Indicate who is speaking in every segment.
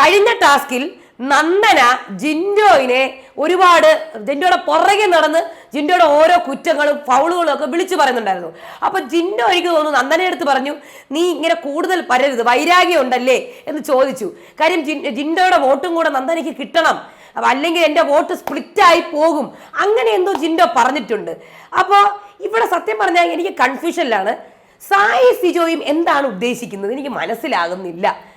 Speaker 1: കഴിഞ്ഞ ടാസ്കിൽ നന്ദന ജിൻഡോയിനെ ഒരുപാട് ജിൻഡോയുടെ പുറകെ നടന്ന് ജിൻഡോയുടെ ഓരോ കുറ്റങ്ങളും ഫൗളുകളും ഒക്കെ വിളിച്ചു പറയുന്നുണ്ടായിരുന്നു. അപ്പൊ ജിൻഡോ എനിക്ക് തോന്നുന്നു നന്ദനെ അടുത്ത് പറഞ്ഞു നീ ഇങ്ങനെ കൂടുതൽ പരരുത് വൈരാഗ്യം ഉണ്ടല്ലേ? എന്ന് ചോദിച്ചു. കാര്യം ജിൻ- ജിൻഡോയുടെ വോട്ടും കൂടെ നന്ദനയ്ക്ക് കിട്ടണം. അല്ലെങ്കിൽ എന്റെ വോട്ട് സ്പ്ലിറ്റ് ആയി പോകും. അങ്ങനെ എന്തോ ജിൻഡോ പറഞ്ഞിട്ടുണ്ട്. അപ്പോൾ ഇവിടെ സത്യം പറഞ്ഞാൽ എനിക്ക് കൺഫ്യൂഷനിലാണ് സായി സിജോയും എന്താണ് ഉദ്ദേശിക്കുന്നത്? എനിക്ക് മനസ്സിലാകുന്നില്ല.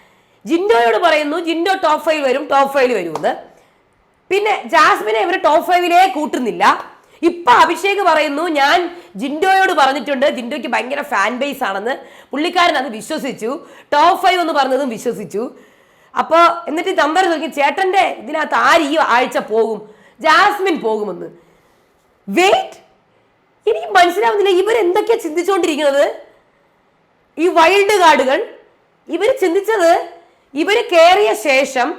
Speaker 1: ജിൻഡോയോട് പറയുന്നു ജിൻഡോ ടോപ്പ് ഫൈവ് വരും ടോപ്പ് ഫൈവിൽ വരുമെന്ന്. പിന്നെ ജാസ്മിനെ ഇവർ ടോപ്പ് ഫൈവിലേ കൂട്ടുന്നില്ല. ഇപ്പൊ അഭിഷേക് പറയുന്നു ഞാൻ ജിൻഡോയോട് പറഞ്ഞിട്ടുണ്ട് ജിൻഡോയ്ക്ക് ഭയങ്കര ഫാൻ ബേസ് ആണെന്ന്. പുള്ളിക്കാരൻ അത് വിശ്വസിച്ചു. ടോപ്പ് ഫൈവ് എന്ന് പറഞ്ഞതും വിശ്വസിച്ചു. അപ്പോൾ എന്നിട്ട് തമ്പര ചോദിക്കും ചേട്ടന്റെ ഇതിനകത്ത് ആര് ഈ ആഴ്ച പോകും? ജാസ്മിൻ പോകുമെന്ന്. വെയിറ്റ് എനിക്ക് മനസ്സിലാവുന്നില്ല ഇവരെന്തൊക്കെയാ ചിന്തിച്ചുകൊണ്ടിരിക്കുന്നത് ഈ വൈൽഡ് കാർഡുകൾ ഇവർ ചിന്തിച്ചത് ഇവർ കയറിയ ശേഷം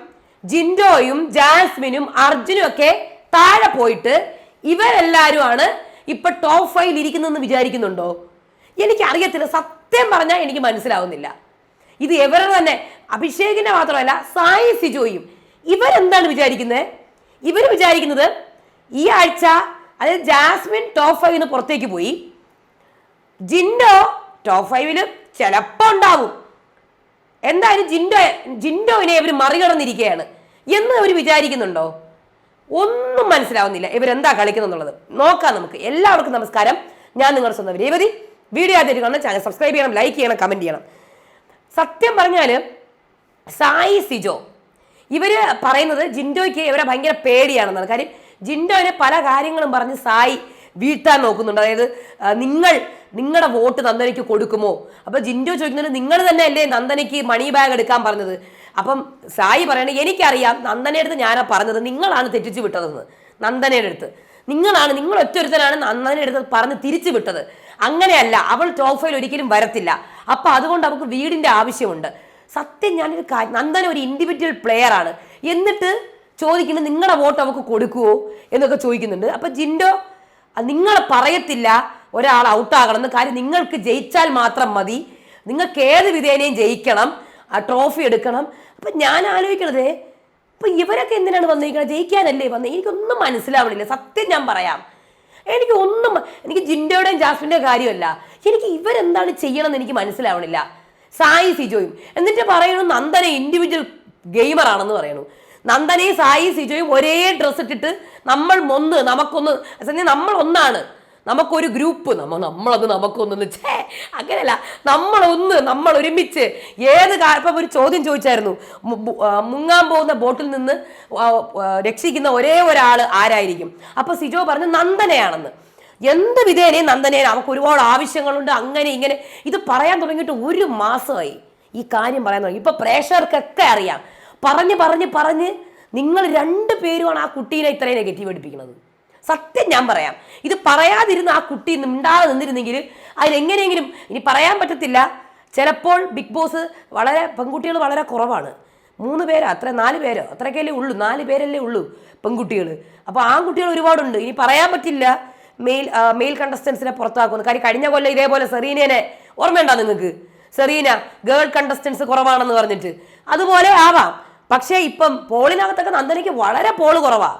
Speaker 1: ജിൻഡോയും ജാസ്മിനും അർജുനും ഒക്കെ താഴെ പോയിട്ട് ഇവരെല്ലാവരുമാണ് ഇപ്പൊ ടോപ്പ് ഫൈവിൽ ഇരിക്കുന്നതെന്ന് വിചാരിക്കുന്നുണ്ടോ? എനിക്ക് അറിയത്തില്ല സത്യം പറഞ്ഞാൽ എനിക്ക് മനസ്സിലാവുന്നില്ല. ഇത് എവരെ തന്നെ. അഭിഷേകിന്റെ മാത്രമല്ല സായി സിജോയും. ഇവരെന്താണ് വിചാരിക്കുന്നത് ഇവർ വിചാരിക്കുന്നത് ഈ ആഴ്ച അതായത് ജാസ്മിൻ ടോപ്പ് ഫൈവിന് പുറത്തേക്ക് പോയി. ജിൻഡോ ടോപ്പ് ഫൈവിൽ ചിലപ്പോ ഉണ്ടാവും. എന്തായാലും ജിൻഡോ ജിൻഡോവിനെ ഇവർ മറികടന്നിരിക്കുകയാണ്. എന്ന് അവർ വിചാരിക്കുന്നുണ്ടോ? ഒന്നും മനസ്സിലാവുന്നില്ല. ഇവരെന്താ കളിക്കുന്നുള്ളത് നോക്കാം നമുക്ക്. എല്ലാവർക്കും നമസ്കാരം. ഞാൻ നിങ്ങളുടെ സ്വന്തം രേവതി. വീഡിയോ ആദ്യമായിട്ട് കാണുന്ന ചാനൽ സബ്സ്ക്രൈബ് ചെയ്യണം ലൈക്ക് ചെയ്യണം കമന്റ് ചെയ്യണം. സത്യം പറഞ്ഞാൽ സായി സിജോ ഇവർ പറയുന്നത് ജിൻഡോയ്ക്ക് ഇവരെ ഭയങ്കര പേടിയാണെന്നാണ്. കാര്യം ജിൻഡോനെ പല കാര്യങ്ങളും പറഞ്ഞ് സായി വീഴ്ത്താൻ നോക്കുന്നുണ്ട്. അതായത് നിങ്ങൾ നിങ്ങളുടെ വോട്ട് നന്ദനയ്ക്ക് കൊടുക്കുമോ? അപ്പൊ ജിൻഡോ ചോദിക്കുന്നത് നിങ്ങൾ തന്നെ അല്ലേ നന്ദനയ്ക്ക് മണി ബാഗ് എടുക്കാൻ പറഞ്ഞത്. അപ്പം സായി പറയണേ എനിക്കറിയാം നന്ദനയുടെ അടുത്ത് ഞാനാ പറഞ്ഞത്. നിങ്ങളാണ് തെറ്റിച്ചു വിട്ടതെന്ന്. നന്ദനയുടെ അടുത്ത്. നിങ്ങളാണ് നിങ്ങൾ ഒറ്റൊരുത്തനാണ് നന്ദനയുടെ അടുത്ത് പറഞ്ഞ് തിരിച്ചു വിട്ടത്. അങ്ങനെയല്ല അവൾ ടോഫയിൽ ഒരിക്കലും വരത്തില്ല. അപ്പൊ അതുകൊണ്ട് അവൾക്ക് വീടിന്റെ ആവശ്യമുണ്ട്. സത്യം ഞാനൊരു കാര്യം നന്ദന ഒരു ഇൻഡിവിജ്വൽ പ്ലെയർ ആണ്. എന്നിട്ട് ചോദിക്കുന്നത് നിങ്ങളുടെ വോട്ട് അവൾക്ക് കൊടുക്കുവോ? എന്നൊക്കെ ചോദിക്കുന്നുണ്ട്. അപ്പൊ ജിൻഡോ നിങ്ങൾ പറയത്തില്ല ഒരാൾ ഔട്ടാകണമെന്ന് കാര്യം നിങ്ങൾക്ക് ജയിച്ചാൽ മാത്രം മതി. നിങ്ങൾക്ക് ഏത് വിധേനയും ജയിക്കണം ആ ട്രോഫി എടുക്കണം. അപ്പൊ ഞാൻ ആലോചിക്കണതേ ഇപ്പൊ ഇവരൊക്കെ എന്തിനാണ് വന്നിരിക്കുന്നത് ജയിക്കാനല്ലേ വന്നത് എനിക്കൊന്നും മനസ്സിലാവണില്ല. സത്യം ഞാൻ പറയാം. എനിക്ക് ഒന്നും എനിക്ക് ജിൻഡോയുടെയും ജാസ്മിന്റെയും കാര്യമല്ല. എനിക്ക് ഇവരെന്താണ് ചെയ്യണമെന്ന് എനിക്ക് മനസ്സിലാവണില്ല. സായി സിജോയും. എന്നിട്ട് പറയണു നന്ദന ഇൻഡിവിജ്വൽ ഗെയിമറാണെന്ന് പറയണു. നന്ദനയും സായി സിജോയും ഒരേ ഡ്രസ്സ് ഇട്ടിട്ട് നമ്മൾ ഒന്ന് നമുക്കൊന്ന് നമ്മൾ ഒന്നാണ്. നമുക്കൊരു ഗ്രൂപ്പ് നമ്മൾ നമ്മളത് നമുക്കൊന്ന് ഛേ അങ്ങനെയല്ല. നമ്മളൊന്ന് നമ്മൾ ഒരുമിച്ച് ഏത് കാലപ്പം ഒരു ചോദ്യം ചോദിച്ചായിരുന്നു. മുങ്ങാൻ പോകുന്ന ബോട്ടിൽ നിന്ന് രക്ഷിക്കുന്ന ഒരേ ഒരാൾ ആരായിരിക്കും? അപ്പൊ സിജോ പറഞ്ഞു നന്ദനയാണെന്ന്. എന്ത് വിധേനെ നന്ദനെ നമുക്ക് ഒരുപാട് ആവശ്യങ്ങളുണ്ട് അങ്ങനെ ഇങ്ങനെ. ഇത് പറയാൻ തുടങ്ങിയിട്ട് ഒരു മാസമായി. ഈ കാര്യം പറയാൻ തുടങ്ങി. ഇപ്പൊ പ്രേക്ഷകർക്കൊക്കെ അറിയാം. പറഞ്ഞ് പറഞ്ഞ് പറഞ്ഞ് നിങ്ങൾ രണ്ട് പേരുമാണ് ആ കുട്ടീനെ ഇത്രയും നെഗറ്റീവ് അടിപ്പിക്കുന്നത് സത്യം ഞാൻ പറയാം. ഇത് പറയാതിരുന്ന ആ കുട്ടി മിണ്ടാതെ നിന്നിരുന്നെങ്കിൽ അതിലെങ്ങനെയെങ്കിലും ഇനി പറയാൻ പറ്റത്തില്ല. ചിലപ്പോൾ ബിഗ് ബോസ് വളരെ പെൺകുട്ടികൾ വളരെ കുറവാണ്. മൂന്ന് പേരോ അത്ര നാല് പേരോ. അത്രയ്ക്കല്ലേ ഉള്ളൂ നാല് പേരല്ലേ ഉള്ളൂ പെൺകുട്ടികൾ. അപ്പോൾ ആൺകുട്ടികൾ ഒരുപാടുണ്ട്. ഇനി പറയാൻ പറ്റില്ല. മെയിൽ മെയിൽ കണ്ടസ്റ്റൻസിനെ പുറത്താക്കുന്നു. കാര്യം കഴിഞ്ഞ കൊല്ലം ഇതേപോലെ സെറീനേനെ ഓർമ്മയുണ്ടോ നിങ്ങൾക്ക്? സെറീന ഗേൾ കണ്ടസ്റ്റൻസ് കുറവാണെന്ന് പറഞ്ഞിട്ട്. അതുപോലെ ആവാം. പക്ഷേ ഇപ്പം പോളിനകത്തൊക്കെ നന്ദനയ്ക്ക് വളരെ പോൾ കുറവാ.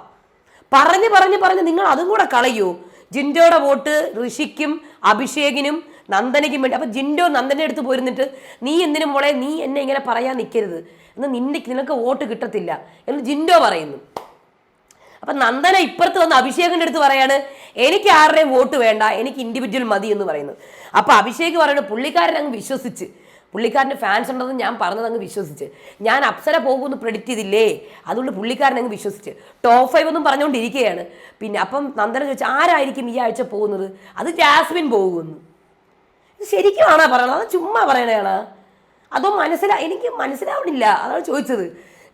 Speaker 1: പറഞ്ഞ് പറഞ്ഞ് പറഞ്ഞ് നിങ്ങൾ അതും കൂടെ കളയൂ. ജിൻഡോയുടെ വോട്ട് ഋഷിക്കും അഭിഷേകിനും നന്ദനയ്ക്കും വേണ്ടി. അപ്പൊ ജിൻഡോ നന്ദനെ അടുത്ത് പോയിരുന്നിട്ട് നീ എന്തിനും മോളെ നീ എന്നെ ഇങ്ങനെ പറയാൻ നിൽക്കരുത് എന്ന് നിന്റെ നിനക്ക് വോട്ട് കിട്ടത്തില്ല എന്ന് ജിൻഡോ പറയുന്നു. അപ്പൊ നന്ദന ഇപ്പുറത്ത് വന്ന് അഭിഷേകിന്റെ അടുത്ത് പറയാണ് എനിക്ക് ആരുടെയും വോട്ട് വേണ്ട എനിക്ക് ഇൻഡിവിജ്വൽ മതി എന്ന് പറയുന്നു. അപ്പൊ അഭിഷേക് പറയുന്നത് പുള്ളിക്കാരൻ അങ്ങ് വിശ്വസിച്ച്. പുള്ളിക്കാരന്റെ ഫാൻസ് ഉണ്ടെന്ന് ഞാൻ പറഞ്ഞത് അങ്ങ് വിശ്വസിച്ച്. ഞാൻ അപ്സര പോകുമെന്ന് പ്രെഡിക്റ്റ് ചെയ്തില്ലേ? അതുകൊണ്ട് പുള്ളിക്കാരൻ അങ്ങ് വിശ്വസിച്ച്. ടോപ്പ് ഫൈവ് ഒന്നും പറഞ്ഞുകൊണ്ടിരിക്കുകയാണ് പിന്നെ അപ്പം നന്ദന ചോദിച്ചു ആരായിരിക്കും ഈ ആഴ്ച പോകുന്നത്? അത് ജാസ്മിൻ പോകുമെന്ന് ശരിക്കും ആണോ പറയണത്? അത് ചുമ്മാ പറയണതാണ് അതോ മനസ്സിലാ എനിക്ക് മനസ്സിലാവണില്ല. അതാണ് ചോദിച്ചത്.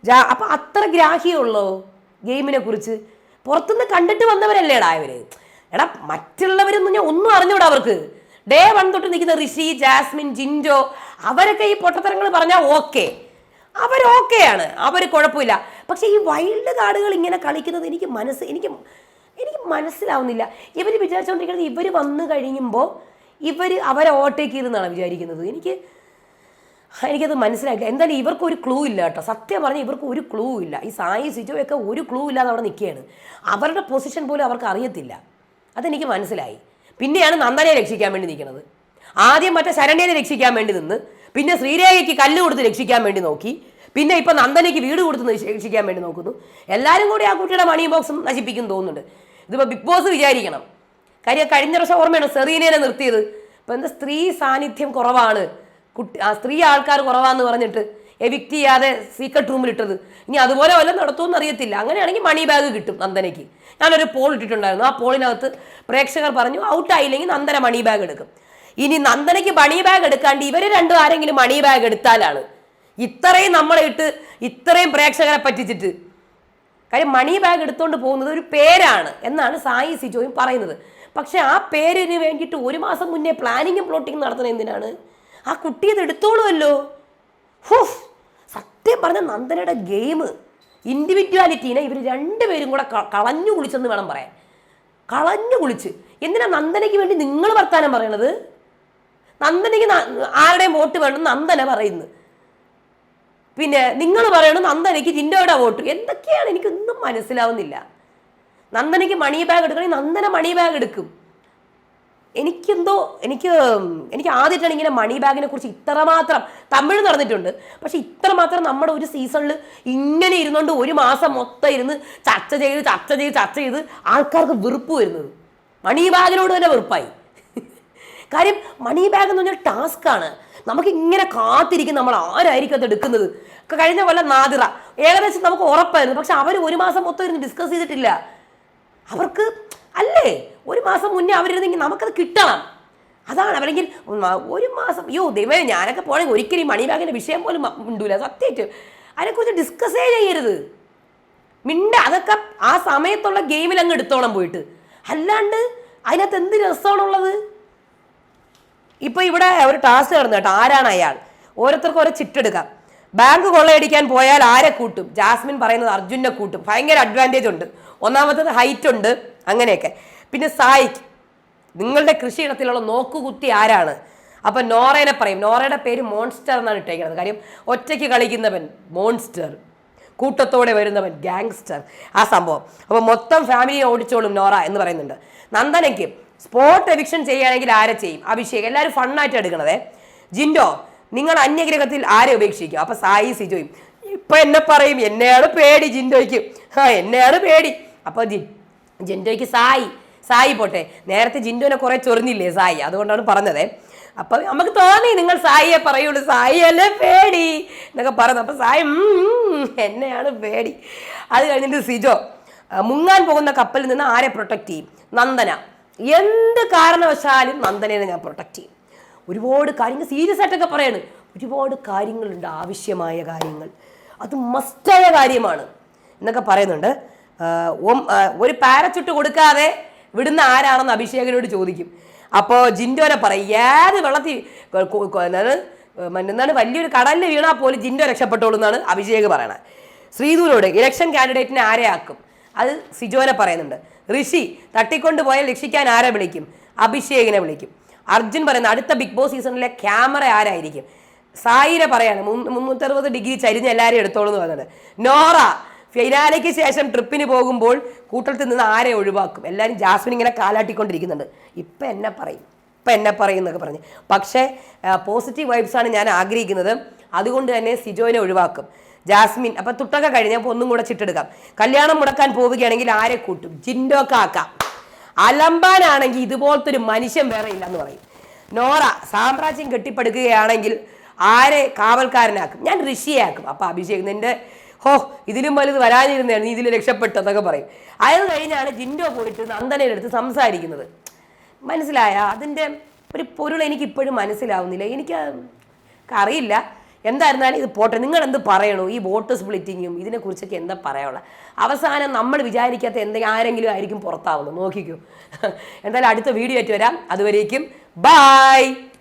Speaker 1: ജാ അപ്പം അത്ര ഗ്രാഹ്യമുള്ളോ ഗെയിമിനെ കുറിച്ച്? പുറത്തുനിന്ന് കണ്ടിട്ട് വന്നവരല്ലേടാ ഇവർ? എടാ മറ്റുള്ളവരൊന്നും ഞാൻ ഒന്നും അറിഞ്ഞൂടാ അവർക്ക്. ഡേ വൺ തൊട്ട് നിൽക്കുന്ന ഋഷി ജാസ്മിൻ ജിൻജോ അവരൊക്കെ ഈ പൊട്ടത്തരങ്ങൾ പറഞ്ഞാൽ ഓക്കെ ആണ്. അവർ കുഴപ്പമില്ല. പക്ഷെ ഈ വൈൽഡ് കാർഡുകൾ ഇങ്ങനെ കളിക്കുന്നത് എനിക്ക് മനസ്സ് എനിക്ക് എനിക്ക് മനസ്സിലാവുന്നില്ല. ഇവർ വിചാരിച്ചുകൊണ്ടിരിക്കുന്നത് ഇവർ വന്നു കഴിയുമ്പോൾ ഇവർ അവരെ ഓവർടേക്ക് ചെയ്തെന്നാണ് വിചാരിക്കുന്നത്. എനിക്ക് എനിക്കത് മനസ്സിലായില്ല. എന്തായാലും ഇവർക്ക് ഒരു ക്ലൂ ഇല്ല കേട്ടോ. സത്യം പറഞ്ഞാൽ ഇവർക്ക് ഒരു ക്ലൂ ഇല്ല. ഈ സായി സിജോയൊക്കെ ഒരു ക്ലൂ ഇല്ലാതെ അവിടെ നിൽക്കുകയാണ്. അവരുടെ പൊസിഷൻ പോലും അവർക്ക് അറിയത്തില്ല. അതെനിക്ക് മനസ്സിലായി. പിന്നെയാണ് നന്ദനെ രക്ഷിക്കാൻ വേണ്ടി നിൽക്കുന്നത്. ആദ്യം മറ്റേ ശരണ്യനെ രക്ഷിക്കാൻ വേണ്ടി നിന്ന് പിന്നെ ശ്രീരേഖയ്ക്ക് കല്ല് കൊടുത്ത് രക്ഷിക്കാൻ വേണ്ടി നോക്കി പിന്നെ ഇപ്പം നന്ദനയ്ക്ക് വീട് കൊടുത്ത് രക്ഷിക്കാൻ വേണ്ടി നോക്കുന്നു. എല്ലാവരും കൂടി ആ കുട്ടിയുടെ മണി ബോക്സും നശിപ്പിക്കും തോന്നുന്നുണ്ട്. ഇതിപ്പോൾ ബിഗ് ബോസ് വിചാരിക്കണം. കാര്യം കഴിഞ്ഞ വർഷം ഓർമ്മയാണ് സെറീനേനെ നിർത്തിയത്? ഇപ്പം എന്താ സ്ത്രീ സാന്നിധ്യം കുറവാണ്. കുട്ടി ആ സ്ത്രീ ആൾക്കാർ കുറവാന്ന് പറഞ്ഞിട്ട് എവിക്റ്റ് ചെയ്യാതെ സീക്രട്ട് റൂമിൽ ഇട്ടത്. ഇനി അതുപോലെ വല്ലതും നടത്തുമെന്ന് അറിയത്തില്ല. അങ്ങനെയാണെങ്കിൽ മണി ബാഗ് കിട്ടും നന്ദനയ്ക്ക്. ഞാനൊരു പോൾ ഇട്ടിട്ടുണ്ടായിരുന്നു. ആ പോളിനകത്ത് പ്രേക്ഷകർ പറഞ്ഞു ഔട്ടായില്ലെങ്കിൽ നന്ദന മണി ബാഗ് എടുക്കും. ഇനി നന്ദനയ്ക്ക് മണി ബാഗ് എടുക്കാണ്ട് ഇവർ രണ്ടും ആരെങ്കിലും മണി ബാഗ് എടുത്താലാണ്. ഇത്രയും നമ്മളെ ഇട്ട് ഇത്രയും പ്രേക്ഷകരെ പറ്റിച്ചിട്ട്. കാര്യം മണി ബാഗ് എടുത്തുകൊണ്ട് പോകുന്നത് ഒരു പേരാണ് എന്നാണ് സായി സിജോയും പറയുന്നത്. പക്ഷെ ആ പേരിന് വേണ്ടിയിട്ട് ഒരു മാസം മുന്നേ പ്ലാനിങ്ങും പ്ലോട്ടിങ്ങും നടത്തുന്നത് എന്തിനാണ്? ആ കുട്ടി ഇത് എടുത്തോളുമല്ലോ. ഹുഫ് സത്യം പറഞ്ഞ നന്ദനയുടെ ഗെയിം ഇൻഡിവിജ്വാലിറ്റീനെ ഇവർ രണ്ടുപേരും കൂടെ കളഞ്ഞു കുളിച്ചെന്ന് വേണം പറയാൻ. കളഞ്ഞു കുളിച്ച്. എന്തിനാ നന്ദനയ്ക്ക് വേണ്ടി നിങ്ങൾ വർത്താനം പറയണത്? നന്ദനയ്ക്ക് ആരുടെയും വോട്ട് വേണം നന്ദന പറയുന്നു. പിന്നെ നിങ്ങൾ പറയണം നന്ദനയ്ക്ക് ജിൻഡോയുടെ വോട്ട്. എന്തൊക്കെയാണ്? എനിക്കൊന്നും മനസ്സിലാവുന്നില്ല. നന്ദനയ്ക്ക് മണി ബാഗ് എടുക്കണമെങ്കിൽ നന്ദന മണി ബാഗ് എടുക്കും. എനിക്കെന്തോ എനിക്ക് എനിക്ക് ആദ്യമായിട്ടാണ് ഇങ്ങനെ മണി ബാഗിനെ കുറിച്ച് ഇത്രമാത്രം തമിഴ് നടന്നിട്ടുണ്ട്. പക്ഷെ ഇത്രമാത്രം നമ്മുടെ ഒരു സീസണിൽ ഇങ്ങനെ ഇരുന്നുകൊണ്ട് ഒരു മാസം മൊത്തം ഇരുന്ന് ചർച്ച ചെയ്ത് ചർച്ച ചെയ്ത് ചർച്ച ചെയ്ത് ആൾക്കാർക്ക് വെറുപ്പ് വരുന്നത്. മണി ബാഗിനോട് തന്നെ വെറുപ്പായി. കാര്യം മണി ബാഗ് എന്ന് പറഞ്ഞാൽ ടാസ്ക് ആണ്. നമുക്ക് ഇങ്ങനെ കാത്തിരിക്കും നമ്മൾ ആരായിരിക്കും അത് എടുക്കുന്നത്. കഴിഞ്ഞ പോലെ നാദിറ. ഏകദേശം നമുക്ക് ഉറപ്പായിരുന്നു. പക്ഷെ അവർ ഒരു മാസം മൊത്തം ഇരുന്ന് ഡിസ്കസ് ചെയ്തിട്ടില്ല. അവർക്ക് അല്ലേ? ഒരു മാസം മുന്നേ അവരിരുന്നെങ്കിൽ നമുക്കത് കിട്ടണം. അതാണ്. അവരെങ്കിൽ ഒരു മാസം അയ്യോ ദൈവമേ ഞാനൊക്കെ പോണെങ്കിൽ ഒരിക്കലും മണി ബാഗിന്റെ വിഷയം പോലും ഉണ്ടല്ല സത്യമായിട്ട് അതിനെക്കുറിച്ച് ഡിസ്കസേ ചെയ്യരുത്. മിണ്ട അതൊക്കെ ആ സമയത്തുള്ള ഗെയിമിൽ അങ്ങ് എടുത്തോണം പോയിട്ട്. അല്ലാണ്ട് അതിനകത്ത് എന്ത് രസമാണുള്ളത്? ഇപ്പൊ ഇവിടെ ഒരു ടാസ്ക് നടന്നു കേട്ടോ. ആരാണ് അയാൾ? ഓരോരുത്തർക്കും ഓരോ ചിട്ടെടുക്കാം. ബാങ്ക് കൊള്ളയടിക്കാൻ പോയാൽ ആരെ കൂട്ടും? ജാസ്മിൻ പറയുന്നത് അർജുനെ കൂട്ടും. ഭയങ്കര അഡ്വാന്റേജ് ഉണ്ട്. ഒന്നാമത്തത് ഹൈറ്റ് ഉണ്ട്. അങ്ങനെയൊക്കെ. പിന്നെ സായിക്ക്. നിങ്ങളുടെ കൃഷിയിടത്തിലുള്ള നോക്കുകുത്തി ആരാണ്? അപ്പൊ നോറേനെ പറയും. നോറയുടെ പേര് മോൺസ്റ്റർ എന്നാണ് ഇട്ടേക്കുന്നത്. കാര്യം ഒറ്റയ്ക്ക് കളിക്കുന്നവൻ മോൺസ്റ്റർ കൂട്ടത്തോടെ വരുന്നവൻ ഗാങ്സ്റ്റർ ആ സംഭവം. അപ്പോൾ മൊത്തം ഫാമിലിയെ ഓടിച്ചോളും നോറ എന്ന് പറയുന്നുണ്ട്. നന്ദനയ്ക്ക് സ്പോട്ട് എവിക്ഷൻ ചെയ്യുകയാണെങ്കിൽ ആരെ ചെയ്യും? അഭിഷേക്. എല്ലാവരും ഫണ്ണായിട്ട് എടുക്കണതേ. ജിൻഡോ നിങ്ങൾ അന്യഗ്രഹത്തിൽ ആരെ ഉപേക്ഷിക്കും? അപ്പൊ സായി സിജോയും ഇപ്പൊ എന്നെ പറയും എന്നെയാണ് പേടി ജിൻഡോയ്ക്ക്. ആ എന്നെയാണ് പേടി. അപ്പൊ ജി ജിൻഡോയ്ക്ക് സായി സായി പോട്ടെ. നേരത്തെ ജിൻഡോനെ കുറെ ചൊറിഞ്ഞില്ലേ സായി? അതുകൊണ്ടാണ് പറഞ്ഞത്. അപ്പൊ നമുക്ക് തോന്നി നിങ്ങൾ സായിയെ പറയുള്ളൂ. സായി അല്ലേ പേടി എന്നൊക്കെ പറഞ്ഞു അപ്പൊ സായി എന്നെയാണ് പേടി. അത് കഴിഞ്ഞിട്ട് സിജോ മുങ്ങാൻ പോകുന്ന കപ്പലിൽ നിന്ന് ആരെ പ്രൊട്ടക്ട് ചെയ്യും? നന്ദന എന്ത് കാരണവശാലും നന്ദനെ ഞാൻ പ്രൊട്ടക്ട് ചെയ്യും. ഒരുപാട് കാര്യങ്ങൾ സീരിയസ് ആയിട്ടൊക്കെ പറയാണ്. ഒരുപാട് കാര്യങ്ങളുണ്ട് ആവശ്യമായ കാര്യങ്ങൾ. അത് മസ്റ്റായ കാര്യമാണ്. എന്നൊക്കെ പറയുന്നുണ്ട്. ഒരു പാരച്ചുട്ട് കൊടുക്കാതെ വിടുന്ന ആരാണെന്ന് അഭിഷേകനോട് ചോദിക്കും. അപ്പോൾ ജിൻഡോനെ പറയും ഏത് വെള്ളത്തിൽ എന്താണ് വലിയൊരു കടലിൽ വീണാൽ പോലും ജിൻഡോ രക്ഷപ്പെട്ടോളൂ എന്നാണ് അഭിഷേക് പറയണത്. ശ്രീദൂരോട് ഇലക്ഷൻ കാൻഡിഡേറ്റിനെ ആരെ ആക്കും അത് സിജോനെ പറയുന്നുണ്ട്. ഋഷി തട്ടിക്കൊണ്ട് പോയാൽ രക്ഷിക്കാൻ ആരെ വിളിക്കും? അഭിഷേകിനെ വിളിക്കും. അർജുൻ പറയുന്ന അടുത്ത ബിഗ് ബോസ് സീസണിലെ ക്യാമറ ആരായിരിക്കും? സായിനെ പറയാണ് മുന്നൂ- മുന്നൂറ്ററുപത് ഡിഗ്രി ചരിഞ്ഞ് എല്ലാവരും എടുത്തോളൂ എന്ന് പറഞ്ഞത് നോറ ഫിനാലയ്ക്ക് ശേഷം ട്രിപ്പിന് പോകുമ്പോൾ കൂട്ടത്തിൽ നിന്ന് ആരെ ഒഴിവാക്കും? എല്ലാവരും ജാസ്മിൻ ഇങ്ങനെ കാലാട്ടിക്കൊണ്ടിരിക്കുന്നുണ്ട്. ഇപ്പം എന്നെ പറയും ഇപ്പം എന്നെ പറയും എന്നൊക്കെ പറഞ്ഞ്. പക്ഷേ പോസിറ്റീവ് വൈബ്സാണ് ഞാൻ ആഗ്രഹിക്കുന്നത്. അതുകൊണ്ട് തന്നെ സിജോനെ ഒഴിവാക്കും. ജാസ്മിൻ അപ്പം തുട്ടൊക്കെ കഴിഞ്ഞപ്പോൾ ഒന്നും കൂടെ ചിട്ടെടുക്കാം. കല്യാണം മുടക്കാൻ പോവുകയാണെങ്കിൽ ആരെ കൂട്ടും? ജിൻഡോ കാക്ക. അലമ്പാനാണെങ്കിൽ ഇതുപോലത്തെ ഒരു മനുഷ്യൻ വേറെ ഇല്ലെന്ന് പറയും. നോറ സാമ്രാജ്യം കെട്ടിപ്പടുക്കുകയാണെങ്കിൽ ആരെ കാവൽക്കാരനാക്കും? ഞാൻ ഋഷിയാക്കും അപ്പൊ അഭിഷേക് നിന്റെ ഹോ ഇതിലും വലുത് വരാനിരുന്നതാണ് നീ ഇതിൽ രക്ഷപ്പെട്ടു എന്നൊക്കെ പറയും. അത് കഴിഞ്ഞാണ് ജിൻഡോ പോയിട്ട് നന്ദനയുടെ അടുത്ത് സംസാരിക്കുന്നത്. മനസ്സിലായ? അതിന്റെ ഒരു പൊരുൾ എനിക്ക് ഇപ്പോഴും മനസ്സിലാവുന്നില്ല. എനിക്ക് അറിയില്ല. എന്തായിരുന്നാലും ഇത് പോട്ടെ. നിങ്ങൾ എന്ത് പറയണു? ഈ വോട്ട് സ്പ്ലിറ്റിങ്ങും ഇതിനെക്കുറിച്ചൊക്കെ എന്താ പറയാനുള്ളത് അവസാനം നമ്മൾ വിചാരിക്കാത്ത എന്തെങ്കിലും ആരെങ്കിലും ആയിരിക്കും പുറത്താവുന്നത്. നോക്കിക്കോ. എന്തായാലും അടുത്ത വീഡിയോ ആയിട്ട് വരാം. അതുവരേക്കും ബായ്